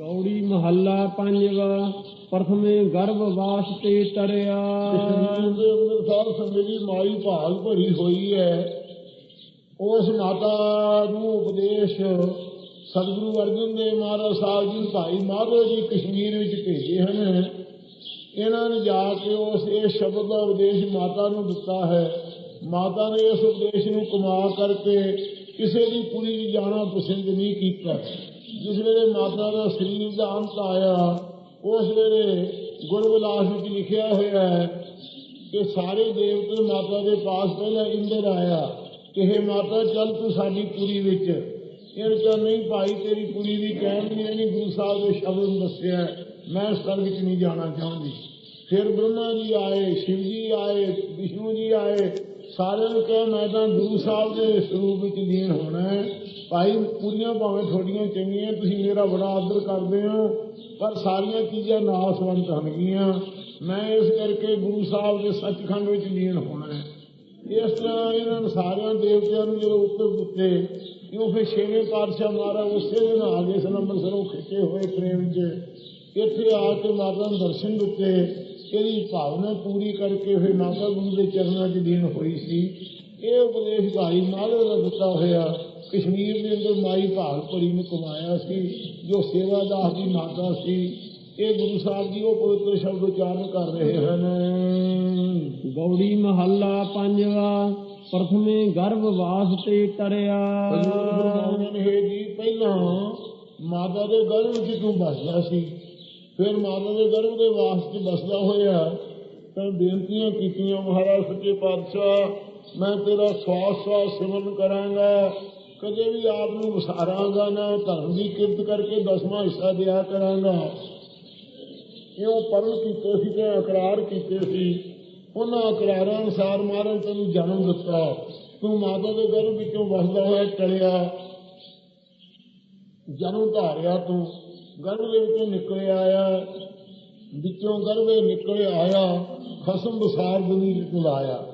ਕੌੜੀ ਮਹੱਲਾ ਪੰਜਵਾ, ਪ੍ਰਥਮੇ ਗਰਭ ਵਾਸਤੇ ਤਰਿਆ ਕਸ਼ਮੀਰ ਦੇ ਅੰਦਰ ਸਾਧ ਸੰਗਤ ਦੀ ਮਾਈ ਭਾਲ ਭਰੀ ਹੋਈ ਹੈ। ਉਸ ਮਾਤਾ ਨੂੰ ਉਪਦੇਸ਼ ਸਤਿਗੁਰੂ ਅਰਜਨ ਦੇਵ ਮਹਾਰਾਜ ਸਾਹਿਬ ਜੀ, ਭਾਈ ਮਾਧੋ ਜੀ ਕਸ਼ਮੀਰ ਵਿੱਚ ਭੇਜੇ ਹਨ। ਇਹਨਾਂ ਨੇ ਜਾ ਕੇ ਉਸ ਇਹ ਸ਼ਬਦ ਦਾ ਉਪਦੇਸ਼ ਮਾਤਾ ਨੂੰ ਦਿੱਤਾ ਹੈ। ਮਾਤਾ ਨੇ ਇਸ ਉਪਦੇਸ਼ ਨੂੰ ਕਮਾ ਕਰਕੇ ਕਿਸੇ ਦੀ ਪੁਰੀ ਜਾਣਾ ਪਸੰਦ ਨਹੀਂ ਕੀਤਾ। ਜਿਸ ਵੇਲੇ ਮਾਤਾ ਦਾ ਸਰੀਰ ਦਾ ਅੰਤ ਆਇਆ, ਉਸ ਵੇਲੇ ਗੁਰਬਿਲਾਸ ਵਿੱਚ ਲਿਖਿਆ ਹੋਇਆ ਹੈ ਕਿ ਸਾਰੇ ਦੇਵਤੇ ਮਾਤਾ ਦੇ ਪਾਸ ਪਹਿਲਾਂ ਇੰਦਰ ਆਇਆ ਕਿ हे ਮਾਤਾ, ਚੱਲ ਤੂੰ ਸਾਡੀ ਪੁਰੀ ਵਿੱਚ। ਇਹ ਕਿਹਾ, ਨਹੀਂ ਭਾਈ, ਤੇਰੀ ਪੁਰੀ ਦੀ ਕਹਿਣ ਨਹੀਂ ਨਹੀਂ, ਗੁਰੂ ਸਾਹਿਬ ਦੇ ਸ਼ਬਦ ਨੂੰ ਦੱਸਿਆ ਮੈਂ ਸਵਰਗ ਵਿੱਚ ਨਹੀਂ ਜਾਣਾ ਚਾਹੁੰਦੀ। ਫਿਰ ਬ੍ਰਹਮਾ ਜੀ ਆਏ, ਸ਼ਿਵ ਜੀ ਆਏ, ਵਿਸ਼ਨੂੰ ਜੀ ਆਏ ਸਾਰਿਆਂ ਨੂੰ ਕਿਹਾ, ਮੈਂ ਤਾਂ ਗੁਰੂ ਸਾਹਿਬ ਦੇ ਸਰੂਪ ਵਿੱਚ ਲੀਨ ਹੋਣਾ ਹੈ। ਭਾਈ, ਪੂਰੀਆਂ ਭਾਵੇਂ ਤੁਹਾਡੀਆਂ ਚੰਗੀਆਂ, ਤੁਸੀਂ ਮੇਰਾ ਬੜਾ ਆਦਰ ਕਰਦੇ ਹੋ, ਪਰ ਸਾਰੀਆਂ ਚੀਜ਼ਾਂ ਨਾਸਵੰਤ ਹਨਗੀਆਂ ਮੈਂ ਇਸ ਕਰਕੇ ਗੁਰੂ ਸਾਹਿਬ ਦੇ ਸੱਚਖੰਡ ਵਿੱਚ ਲੀਨ ਹੋਣਾ ਹੈ। ਇਸ ਤਰ੍ਹਾਂ ਇਹਨਾਂ ਨੂੰ ਸਾਰਿਆਂ ਦੇਵਤਿਆਂ ਨੂੰ ਜਦੋਂ ਉੱਤਰ ਦਿੱਤੇ ਕਿਉਂ ਫਿਰ ਛੇਵੇਂ ਪਾਤਸ਼ਾਹ ਮਹਾਰਾਜ ਉਸੇ ਦਿਨ ਆ ਗਏ ਸਨ ਅੰਮ੍ਰਿਤਸਰੋਂ ਖਿੱਚੇ ਹੋਏ ਪ੍ਰੇਮ 'ਚ। ਇੱਥੇ ਆ ਕੇ ਮਾਤਾ ਨੂੰ ਦਰਸ਼ਨ ਦਿੱਤੇ। ਇਹਦੀ ਭਾਵਨਾ ਪੂਰੀ ਕਰਕੇ ਫਿਰ ਮਾਤਾ ਗੁਰੂ ਦੇ ਚਰਨਾਂ 'ਚ ਲੀਨ ਹੋਈ ਸੀ ਇਹ ਉਪਦੇਸ਼ ਭਾਈ ਮਾਧਵ ਦਾ ਦਿੱਤਾ ਹੋਇਆ ਕਸ਼ਮੀਰ ਦੇ ਅੰਦਰ ਮਾਈ ਭਾਗ ਭਰੀ ਨੂੰ ਕਮਾਇਆ ਸੀ ਜੋ ਸੇਵਾਦਾਸ ਦੀ ਮਾਤਾ ਸੀ ਇਹ ਗੁਰੂ ਸਾਹਿਬ ਜੀ ਉਹ ਪਵਿੱਤਰ ਸ਼ਬਦ ਉਚਾਰਨ ਕਰ ਰਹੇ ਹਨ। ਗੌੜੀ ਮਹੱਲਾ ਪੰਜਵਾ ਪ੍ਰਥਮੇ ਗਰਭ ਵਾਸਤੇ ਤਰਿਆ। ਹਜ਼ੂਰ ਫਰਮਾਉਂਦੇ ਨੇ "ਹੇ ਜੀ ਪਹਿਲਾਂ ਮਾਤਾ ਦੇ ਗਰਭ ਵਿੱਚ ਤੂੰ ਬਸਦਾ ਸੀ? ਫਿਰ ਮਾਤਾ ਦੇ ਗਰਭ ਦੇ ਵਾਸਤੇ ਬਸਦਾ ਹੋਇਆ। ਤਾਂ ਬੇਨਤੀਆਂ ਕੀਤੀਆਂ, ਮਹਾਰਾਜ ਸੱਚੇ ਪਾਤਸ਼ਾਹ, ਮੈਂ ਤੇਰਾ ਸਵਾਸ ਸਵਾਸ ਸਿਮਰਨ ਕਰਾਂਗਾ। ਕਦੇ ਵੀ ਆਪ ਨੂੰ ਵਿਸਾਰਾਂਗਾ ਨਾ, ਧਰਮ ਦੀ ਕਿਰਤ ਕਰਕੇ ਦਸਵਾਂ ਹਿੱਸਾ ਦਿਆ ਕਰਾਂਗਾ। ਇਉਂ ਪਰਨ ਕੀਤੇ ਸੀ ਤੇ ਇਕਰਾਰ ਕੀਤੇ ਸੀ। ਉਹਨਾਂ ਇਕਰਾਰਾਂ ਅਨੁਸਾਰ ਮਹਾਰਾਜ ਤੈਨੂੰ ਜਨਮ ਦਿੱਤਾ। ਤੂੰ ਮਾਤਾ ਦੇ ਗਰਭ ਵਿੱਚੋਂ ਵਸਦਾ ਹੋਇਆ, ਟਲਿਆ। ਜਨਮ ਧਾਰਿਆ ਤੂੰ। ਗਰਭ ਵਿੱਚੋਂ ਨਿਕਲ ਆਇਆ ਵਿੱਚੋਂ ਗਰਭੇ ਨਿਕਲ ਆਇਆ ਖਸਮ ਬਸਾਰ ਦੁਨੀ ਨੂੰ ਲਾਇਆ।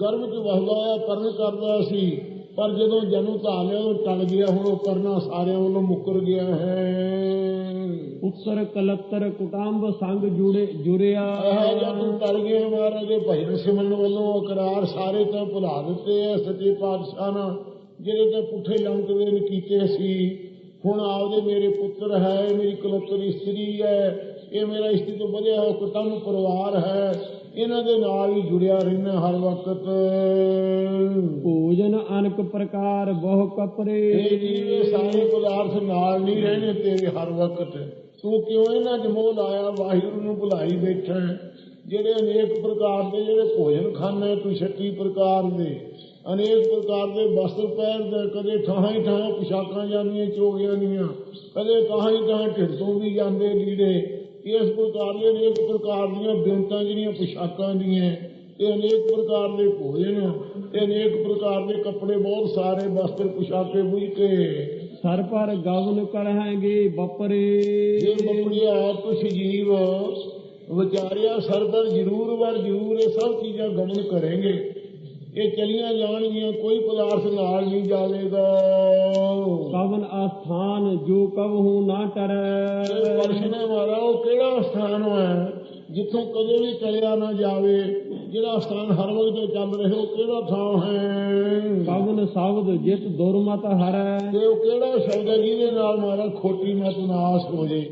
ਗਰਭ ਚ ਵਸਦਾ ਪਰਨ ਕਰਦਾ ਸੀ ਪਰ ਜਦੋਂ ਜਨਮ ਧਾਰਿਆ ਉਹ ਟਲ ਗਿਆ ਹੁਣ ਉਹ ਕਰਨਾ ਸਾਰਿਆਂ ਵੱਲੋਂ ਮੁੱਕਰ ਗਿਆ ਹੈ। ਉੱਤਰ ਕਲੱਤਰ ਕੁਟੰਬ ਸੰਗ ਜੁੜੇ ਜੁਰਿਆ ਇਹ ਜਦ ਤਰ ਗਏ ਮਹਾਰਾਜ ਦੇ ਭਜਨ ਸਿਮਰਨ ਵੱਲੋਂ ਇਕਰਾਰ ਸਾਰੇ ਤਾਂ ਭੁਲਾ ਦਿੱਤੇ ਸੱਚੇ ਪਾਤਸ਼ਾਹ ਨੇ ਜਿਹੜੇ ਤੇ ਪੁੱਠੇ ਲੰਕਦੇ ਨੇ ਕੀਤੇ ਸੀ। ਹੁਣ ਆਪਦੇ ਮੇਰੇ ਪੁੱਤਰ ਹੈ ਮੇਰੀ ਕਲਤਰ ਇਸਤਰੀ ਹੈ ਇਹ ਮੇਰਾ ਇਸਤਰੀ ਤੋਂ ਵਧਿਆ ਹੋਇਆ ਕੁਟੰਬ ਪਰਿਵਾਰ ਹੈ ਇਹਨਾਂ ਦੇ ਨਾਲ ਹੀ ਜੁੜਿਆ ਰਹਿਣਾ ਹਰ ਵਕਤ। ਭੋਜਨ ਅਨਕ ਪ੍ਰਕਾਰ ਬਹੁ ਕਪਰੇ। ਇਹ ਜੀਵੇ ਸਾਰੇ ਪਦਾਰਥ ਨਾਲ ਨਹੀਂ ਰਹਿਣੇ ਤੇਰੇ ਹਰ ਵਕਤ। ਤੂੰ ਕਿਉਂ ਇਹਨਾਂ 'ਚ ਮੋਹ ਲਾਇਆ? ਵਾਹਿਗੁਰੂ ਨੂੰ ਭੁਲਾਈ ਬੈਠਾ? ਜਿਹੜੇ ਅਨੇਕ ਪ੍ਰਕਾਰ ਦੇ ਜਿਹੜੇ ਭੋਜਨ ਖਾਣੇ ਤੂੰ 36 ਪ੍ਰਕਾਰ ਦੇ। ਅਨੇਕ ਪ੍ਰਕਾਰ ਦੇ ਵਸਤਰ ਪਹਿਨਦੇ ਕਦੇ ਥਾਂ ਹੀ ਥਾਂ ਪੁਸ਼ਾਕਾਂ ਜਾਂਦੀਆਂ ਚੋਗੀਆਂ ਦੀਆਂ ਕਦੇ ਥਾਂ ਹੀ ਥਾਂ ਢਿੱਡ ਤੋਂ ਵੀ ਜਾਂਦੇ ਲੀੜੇ ਇਸ ਪ੍ਰਕਾਰ ਦੇ ਅਨੇਕ ਪ੍ਰਕਾਰ ਦੀਆਂ ਬਿੰਤਾਂ ਜਿਹੜੀਆਂ ਪੁਸ਼ਾਕਾਂ ਦੀਆਂ ਇਹ ਅਨੇਕ ਪ੍ਰਕਾਰ ਦੇ ਭੋਜਨ ਤੇ ਅਨੇਕ ਪ੍ਰਕਾਰ ਦੇ ਕੱਪੜੇ ਬਹੁਤ ਸਾਰੇ ਵਸਤਰ ਪੁਸ਼ਾਕੇ ਬੁਝ ਕੇ ਸਰ ਪਰ ਗਵਨ ਕਰਹਾਂਗੇ ਬਪਰੇ ਜੇ ਬਪੜਿਆ ਤੁਛ ਜੀਵ ਵਿਚਾਰਿਆ ਸਰਬਰ ਜ਼ਰੂਰ ਵਰ ਜ਼ਰੂਰ ਇਹ ਸਭ ਚੀਜ਼ਾਂ ਗਮਨ ਕरेंगे ਇਹ ਚਲੀਆਂ ਜਾਣਗੀਆਂ ਕੋਈ ਪਦਾਰਥ ਨਾਲ ਨਹੀਂ ਜਾਵੇਗਾ। ਕਵਨ ਆਸਥਾਨ ਜੋ ਕਬਹੂ ਨਾ ਟਰੈ। ਪਰਸ਼ਨਾ ਮਾਰਾ ਉਹ ਕਿਹੜਾ ਸਥਾਨ ਹੈ ਜਿੱਥੋਂ ਕਦੇ ਵੀ ਚਲਿਆ ਨਾ ਜਾਵੇ? ਜਿਹੜਾ ਸਥਾਨ ਹਰ ਵਕਤ ਚੱਲ ਰਿਹਾ ਉਹ ਕਿਹੜਾ ਥਾਂ ਹੈ? ਕਵਨ ਸ਼ਬਦ ਜਿਤ ਦੁਰਮਤ ਹਰੈ। ਤੇ ਉਹ ਕਿਹੜਾ ਸ਼ਬਦ ਹੈ ਜਿਹਦੇ ਨਾਲ ਮਾਰਾ ਖੋਟੀ ਮਤ ਨਾਸ ਹੋ ਜੇ?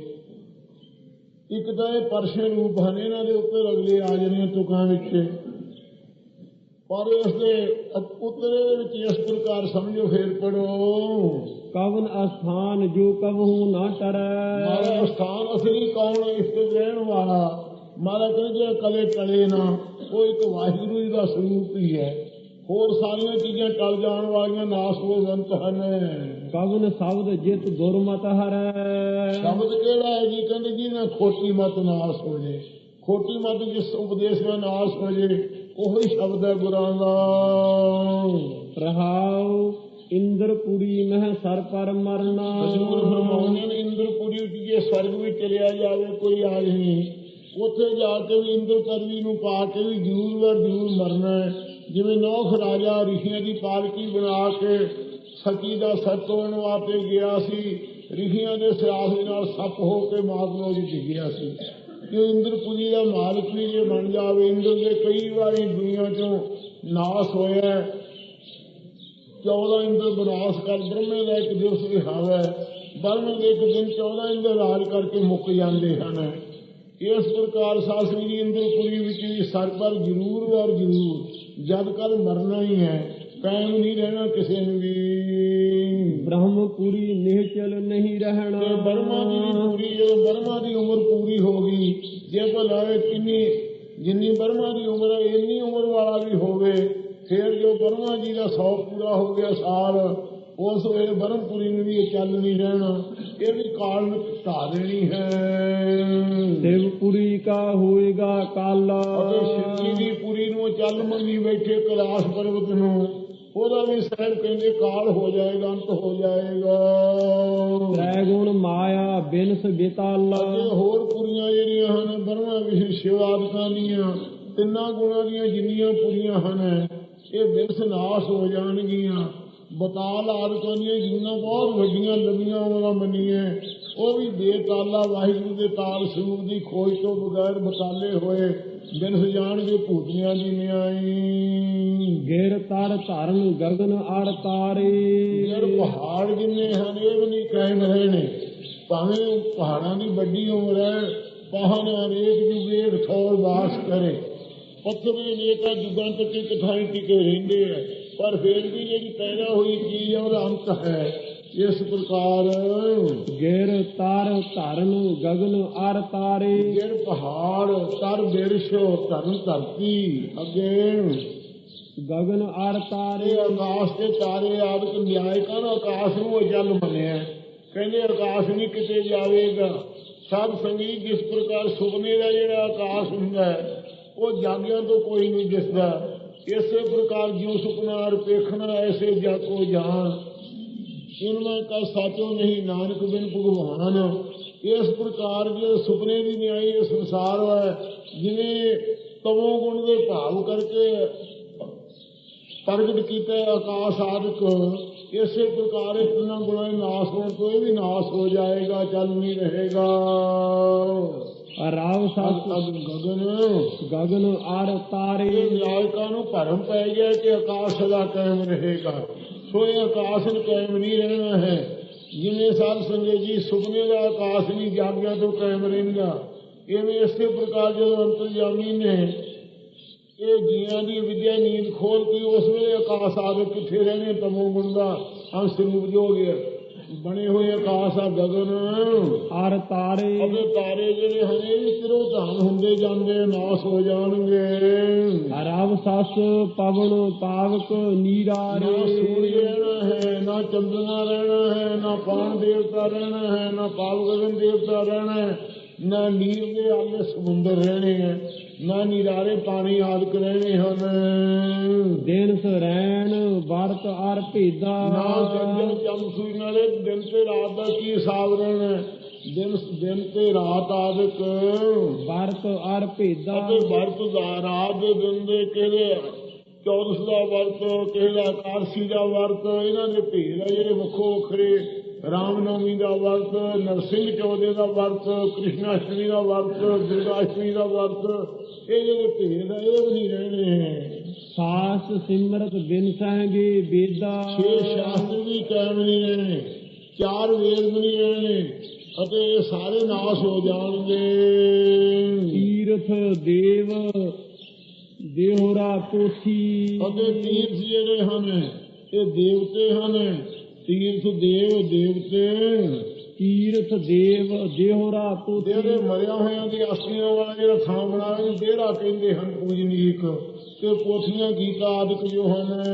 ਇੱਕ ਤਾਂ ਇਹ ਪਰਸ਼ੇ ਰੂਪ ਹਨ ਇਹਨਾਂ ਦੇ ਉੱਤੇ ਅਗਲੇ ਆ ਜਾਣੇ ਤੁਕਾਂ ਵਿੱਚ। ਪਰ ਇਸ ਦੇ ਉੱਤਰੇ ਦੇ ਵਿੱਚ ਇਸ ਪ੍ਰਕਾਰ ਸਮਝੋ ਫੇਰ ਪੜੋ ਕਵਨ ਆਸਥਾਨ ਜੋ ਕਬਹੂ ਨਾ ਟਰੈ। ਮਾਰਾ ਸਥਾਨ ਅਸਲੀ ਕੌਣ ਹੈ ਇਸ ਤੇ ਰਹਿਣ ਵਾਲਾ। ਮਾਰਾ ਕਹਿੰਦੇ ਜੇ ਕਦੇ ਟਲੇ ਨਾ ਉਹ ਇੱਕ ਵਾਹਿਗੁਰੂ ਜੀ ਦਾ ਸਰੂਪ ਹੀ ਹੈ। ਹੋਰ ਸਾਰੀਆਂ ਚੀਜ਼ਾਂ ਟਲ ਜਾਣ ਵਾਲੀਆਂ ਨਾਸ ਹੋਵੰਤ ਹਨ। ਕਵਨ ਸ਼ਬਦ ਜਿਤ ਦੁਰਮਤ ਹਰੈ। ਸ਼ਬਦ ਕਿਹੜਾ ਹੈ ਜੀ? ਕਹਿੰਦੇ ਜੀ ਨਾ ਖੋਟੀ ਮਤ ਨਾਸ ਹੋ ਜੇ ਖੋਟੀ ਮਤ ਜਿਸ ਉਪਦੇਸ਼ ਨਾਲ ਨਾਸ ਹੋ ਜੇ ਉਹੀ ਸ਼ਬਦ ਹੈ ਗੁਰਾਂ ਦਾ। ਰਹਾਉ ਇੰਦਰਪੁਰੀ ਮਹਿ ਸਰ ਪਰ ਮਰਨਾ। ਹਜ਼ੂਰ ਫਰਮਾਉਂਦੇ ਨੇ ਇੰਦਰਪੁਰੀ ਜੇ ਸਵਰਗ ਵਿੱਚ ਚਲਿਆ ਜਾਵੇ ਕੋਈ ਨਹੀਂ। ਉੱਥੇ ਜਾ ਕੇ ਵੀ ਇੰਦਰ ਕਰਵੀ ਨੂੰ ਪਾ ਕੇ ਵੀ ਜ਼ਰੂਰ ਵਰ ਜ਼ਰੂਰ ਮਰਨਾ ਹੈ। ਜਿਵੇਂ ਨੌਖ ਰਾਜਾ ਰਿਸ਼ੀਆਂ ਦੀ ਪਾਲਕੀ ਬਣਾ ਕੇ ਸਤੀ ਦਾ ਤੋੜਨ ਵਾਸਤੇ ਗਿਆ ਸੀ ਰਿਸ਼ੀਆਂ ਦੇ ਸਿਆਸ ਨਾਲ ਸੱਪ ਹੋ ਕੇ ਮਾਤਲੋ ਜੀ ਡਿੱਗਿਆ ਸੀ। ਕਿ ਇੰਦਰਪੁਰੀ ਦਾ ਮਾਲਕ ਵੀ ਜੇ ਬਣ ਜਾਵੇ, ਇੰਦਰ ਦੇ ਕਈ ਵਾਰੀ ਦੁਨੀਆ ਚੋਂ ਨਾਸ ਹੋਇਆ 14 ਇੰਦਰ ਬਨਾਸ ਕਰ, ਬ੍ਰਹਮੇ ਦਾ ਇੱਕ ਦਿਵਸ ਵਿਹਾਵੇ ਬ੍ਰਹਮੇ ਦੇ ਇੱਕ ਦਿਨ 14 ਇੰਦਰ ਰਾਜ ਕਰਕੇ ਮੁੱਕ ਜਾਂਦੇ ਹਨ। ਇਸ ਪ੍ਰਕਾਰ ਸਾਸਰੀ ਦੀ ਇੰਦਰਪੁਰੀ ਵਿੱਚ ਵੀ ਸਰਪਰ ਜ਼ਰੂਰ ਔਰ ਜ਼ਰੂਰ, ਜਦ ਕੱਲ ਮਰਨਾ ਹੀ ਹੈ ਕਾਇਮ ਨਹੀਂ ਰਹਿਣਾ ਕਿਸੇ ਨੂੰ ਵੀ। ਬ੍ਰਹਮਪੁਰੀ ਨਿਹਚਲ ਨਹੀਂ ਰਹਿਣਾ। ਤੇ ਬਰਮਾ ਦੀ ਵੀ ਪੂਰੀ ਜਦੋਂ ਬਰਮਾ ਦੀ ਉਮਰ ਪੂਰੀ ਹੋ ਗਈ ਜੇ ਭਲਾ ਇਹ ਕਿੰਨੀ ਜਿੰਨੀ ਬਰਮਾ ਦੀ ਉਮਰ ਹੈ ਇੰਨੀ ਉਮਰ ਵਾਲਾ ਵੀ ਹੋਵੇ ਫਿਰ ਜੋ ਬਰਮਾ ਜੀ ਦਾ 100 ਪੂਰਾ ਹੋ ਗਿਆ ਸਾਲ ਉਸ ਵੇਲੇ ਬਰਮਪੁਰੀ ਨੂੰ ਵੀ ਇਹ ਚੱਲ ਨਹੀਂ ਰਹਿਣਾ ਇਹ ਵੀ ਕਾਲ ਨੂੰ ਘਟਾ ਦੇਣੀ ਹੈ। ਦੇਵਪੁਰੀ ਕਾ ਹੋਏਗਾ ਕਾਲਾ। ਅਤੇ ਸ਼ਿਵਜੀ ਦੀ ਪੁਰੀ ਨੂੰ ਚੱਲ ਮੰਗੀ ਬੈਠੇ ਕੈਲਾਸ਼ ਪਰਬਤ ਨੂੰ। ਉਹਦਾ ਵੀ ਸਾਹਿਬ ਕਹਿੰਦੇ ਕਾਲ ਹੋ ਜਾਏਗਾ ਅੰਤ ਹੋ ਜਾਏਗਾ। ਤ੍ਰੈ ਗੁਣ ਮਾਇਆ ਬਿਨਸ ਬਿਤਾਲਾ। ਹੋਰ ਪੁਰੀਆਂ ਜਿਹੜੀਆਂ ਹਨ ਬਰਮਾ ਵਿਸ਼ੇ ਸ਼ਿਵਾਦਿਕਾਂ ਦੀਆਂ ਤਿੰਨਾਂ ਗੁਣਾਂ ਦੀਆਂ ਜਿੰਨੀਆਂ ਪੁਰੀਆਂ ਹਨ ਇਹ ਬਿਰਸ ਨਾਸ਼ ਹੋ ਜਾਣਗੀਆਂ। ਬਤਾਲ ਆਦਿਕਾਂ ਦੀਆਂ ਜਿੰਨਾਂ ਬਹੁਤ ਵੱਡੀਆਂ ਲੰਮੀਆਂ ਉਮਰਾਂ ਮੰਨੀਆਂ ਉਹ ਵੀ ਬੇਤਾਲਾ ਵਾਹਿਗੁਰੂ ਦੇ ਤਾਲ ਸਰੂਪ ਦੀ ਖੋਜ ਤੋਂ ਬਗੈਰ ਬਤਾਲੇ ਹੋਏ। ਬਿਰਸ ਜਾਣਗੇ ਭੂਤਨੀਆਂ ਦੀ ਨਿਆਈ। ਗਿਰ ਤਰ ਧਰਨ ਗਗਨ ਅਰ ਤਾਰੇ। ਯਾਰ ਪਹਾੜ ਜਿੰਨੇ ਹਨ, ਇਹ ਵੀ ਨਹੀਂ ਕਾਇਮ ਰਹਿਣੇ ਭਾਵੇਂ ਪਹਾੜਾਂ ਦੀ ਵੱਡੀ ਉਮਰ ਹੈ ਪਹਾੜ ਅਨੇਕ ਜੁਗੇ ਠੌਰ ਵਾਸ ਕਰੇ। ਪੱਥਰ ਵੀ ਅਨੇਕਾਂ ਜੁਗਾਂ ਤੱਕ ਇੱਕ ਥਾਂ ਟਿਕੇ ਰਹਿੰਦੇ ਆ, ਪਰ ਫਿਰ ਵੀ ਜਿਹੜੀ ਪੈਦਾ ਹੋਈ ਚੀਜ਼ ਹੈ ਉਹਦਾ ਅੰਤ ਹੈ। ਇਸ ਪ੍ਰਕਾਰ ਗਿਰ ਤਰ ਧਰਨ ਗਗਨ ਅਰ ਤਾਰੇ। ਗਿਰ ਪਹਾੜ ਤਰ ਬਿਰਸ਼ੋ ਧਰਨ ਧਰਤੀ ਅੱਗੇ। ਗਗਨ ਅਰ ਤਾਰੇ। ਆਕਾਸ਼ ਦੇ ਤਾਰੇ ਆਦਿਕ ਨਿਆਇਕਾਂ ਨੇ ਆਕਾਸ਼ ਨੂੰ ਅਜਲ ਮੰਨਿਆ। ਕਹਿੰਦੇ ਆਕਾਸ਼ ਨਹੀਂ ਕਿਤੇ ਜਾਵੇਗਾ। ਸਭ ਸੰਗੀਤ ਜਿਸ ਪ੍ਰਕਾਰ ਸੁਪਨੇ ਦਾ ਜਿਹੜਾ ਆਕਾਸ਼ ਹੁੰਦਾ ਹੈ ਉਹ ਜਾਗਿਆਂ ਤੋਂ ਕੋਈ ਨਹੀਂ ਦਿਸਦਾ। ਇਸੇ ਪ੍ਰਕਾਰ ਜਿਉ ਸੁਪਨਾ ਰਪੇਖਣਾ ਐਸੇ ਜਾਕੋ ਜਾਣ ਇਨਮਾ ਕਾ ਸਾਚੋ ਨਹੀਂ ਨਾਨਕ ਬਿਨ ਭਗਵਾਨ। ਇਸ ਪ੍ਰਕਾਰ ਜੇ ਸੁਪਨੇ ਦੀ ਨਿਆਈ ਇਹ ਸੰਸਾਰ ਹੈ ਜਿਵੇਂ ਤਮੋ ਗੁਣ ਦੇ ਭਾਵ ਕਰਕੇ ਪ੍ਰਗਟ ਕੀਤਾ ਆਕਾਸ਼ ਆਦਿਕ ਇਸੇ ਪ੍ਰਕਾਰ ਇਹ ਤਿੰਨਾਂ ਗੁਣਾਂ ਦੇ ਨਾਸ ਹੋਣ ਤੋਂ ਇਹ ਵੀ ਨਾਸ ਹੋ ਜਾਏਗਾ ਚੱਲ ਨਹੀਂ ਰਹੇਗਾ। ਸਤ ਅਗ ਗਗਨ ਗਗਨ ਅਰ ਤਾਰੇ। ਇਹ ਨਿਆਇਕਾਂ ਨੂੰ ਭਰਮ ਪੈ ਗਿਆ ਕਿ ਆਕਾਸ਼ ਸਦਾ ਕਾਇਮ ਰਹੇਗਾ। ਸੋ ਆਕਾਸ਼ ਨੂੰ ਕਾਇਮ ਨਹੀਂ ਰਹਿਣਾ ਹੈ। ਜਿਵੇਂ ਸਾਧ ਸੰਗਤ ਜੀ ਸੁਪਨੇ ਦਾ ਆਕਾਸ਼ ਨਹੀਂ, ਜਾਗਿਆ ਤੋਂ ਕਾਇਮ ਰਹਿੰਦਾ ਇਵੇਂ ਇਸੇ ਪ੍ਰਕਾਰ ਜਦੋਂ ਅੰਤਰਜਾਮੀ ਨੇ, ਇਹ ਜੀਆਂ ਦੀ ਵਿਦਿਆ ਨੀਂਦ ਖੋਲ ਕੇ ਉਸ ਵੇਲੇ ਆਕਾਸ਼ ਆਦੇ ਕਿੱਥੇ ਰਹਿਣੇ, ਤਮੋ ਗੁਣ ਦਾ ਅੰਸ਼ ਰੂਪ ਜੋ ਗਿਆ। ਬਣੇ ਹੋਏ ਆਕਾਸ਼ ਆ ਗਗਨ। ਅਰ ਤਾਰੇ। ਅਬੇ ਤਾਰੇ ਜਿਹੜੇ ਹਨ ਇਹ ਤਿਰੋ ਧਾਨ ਹੁੰਦੇ ਜਾਂਦੇ ਨਾਸ ਹੋ ਜਾਣਗੇ। ਰਾਵ ਸਸ ਪਵਨ ਪਾਵਕ ਨੀਰਾ ਨਾ ਸੂਰਜ ਰਹਿਣਾ ਹੈ ਨਾ ਚੰਦਰਮਾ ਰਹਿਣਾ ਹੈ ਨਾ ਪਾਣ ਦੇਵਤਾ ਰਹਿਣਾ ਹੈ ਨਾ ਪਾਵ ਗਗਨ ਦੇਵਤਾ ਰਹਿਣਾ ਹੈ ਨਾ ਨੀਰ ਦੇ ਆਲੇ ਸਮੁੰਦਰ ਰਹਿਣੇ ਹੈ। ਨਾ ਨਿਰਾਰੇ ਪਾਣੀ ਆਦਿਕ ਰਹਿਣੇ ਹਨ। ਦਿਨ ਸਰੈਣ ਵਰਤ ਅਰ ਭੇਦਾ। ਨਾ ਜੰਜਲ ਚੰਦ ਸੂਈ ਨਾਲੇ ਦਿਨ ਤੇ ਰਾਤ ਦਾ ਕੀ ਹਿਸਾਬ ਰਹਿਣਾ? ਦਿਨ ਦਿਨ ਤੇ ਰਾਤ ਆਦਿਕ। ਵਰਤ ਅਰ ਭੇਦਾ। ਅਤੇ ਵਰਤ ਦਾ ਰਾਤ ਦੇ ਦਿਨ ਦੇ ਕਿਹਦੇ ਚੌਦਸ ਦਾ ਵਰਤ ਕਿਸੇ ਦਾ ਕਾਰਸੀ ਦਾ ਵਰਤ ਇਹਨਾਂ ਦੇ ਭੇਦ ਆ ਜਿਹੜੇ ਵੱਖੋ ਵੱਖਰੇ ਰਾਮਨਵਮੀ ਦਾ ਵਰਤ ਨਰਸਿੰਘ ਚੌਦੇ ਦਾ ਵਰਤ ਕ੍ਰਿਸ਼ਨਾਸ਼ਟਮੀ ਦਾ ਵਰਤ ਦੁਰਗਾਸ਼ਟਮੀ ਦਾ ਵਰਤ ਇਹ ਜਿਹੜੇ ਭੇਦ ਆ ਇਹ ਵੀ ਨਹੀਂ ਰਹਿਣੇ ਸਾਸ ਸਿਮਰਤ ਬਿਨ ਸਹਿਗੇ ਬੇਦਾ। ਛੇ ਸ਼ਾਸਤਰ ਵੀ ਕਾਇਮ ਨਹੀਂ ਰਹਿਣੇ ਚਾਰ ਵੇਦ ਵੀ ਨਹੀਂ ਰਹਿਣੇ ਅਤੇ ਇਹ ਸਾਰੇ ਨਾਸ ਹੋ ਜਾਣਗੇ। ਤੀਰਥ ਦੇਵ ਦੇਹਰਾ ਪੋਥੀ ਅਤੇ ਤੀਰਥ ਜਿਹੜੇ ਹਨ ਇਹ ਦੇਵਤੇ ਹਨ। ਤੀਰਥ ਦੇਵ ਦੇਵਤੇ ਤੀਰਥ ਦੇਵ ਦੇਹਰਾ ਪੋਥੀ ਜਿਹੜੇ ਮਰਿਆ ਹੋਇਆਂ ਦੀ ਅਸਥੀਆਂ ਵਾਲਾ ਜਿਹੜਾ ਥਾਂ ਬਣਾਇਆ ਡੇਰਾ ਕਹਿੰਦੇ ਹਨ ਪੂਜਨੀਕ ਤੇ ਪੋਥੀਆਂ ਗੀਤਾ ਆਦਿਕ ਜੋ ਹਨ।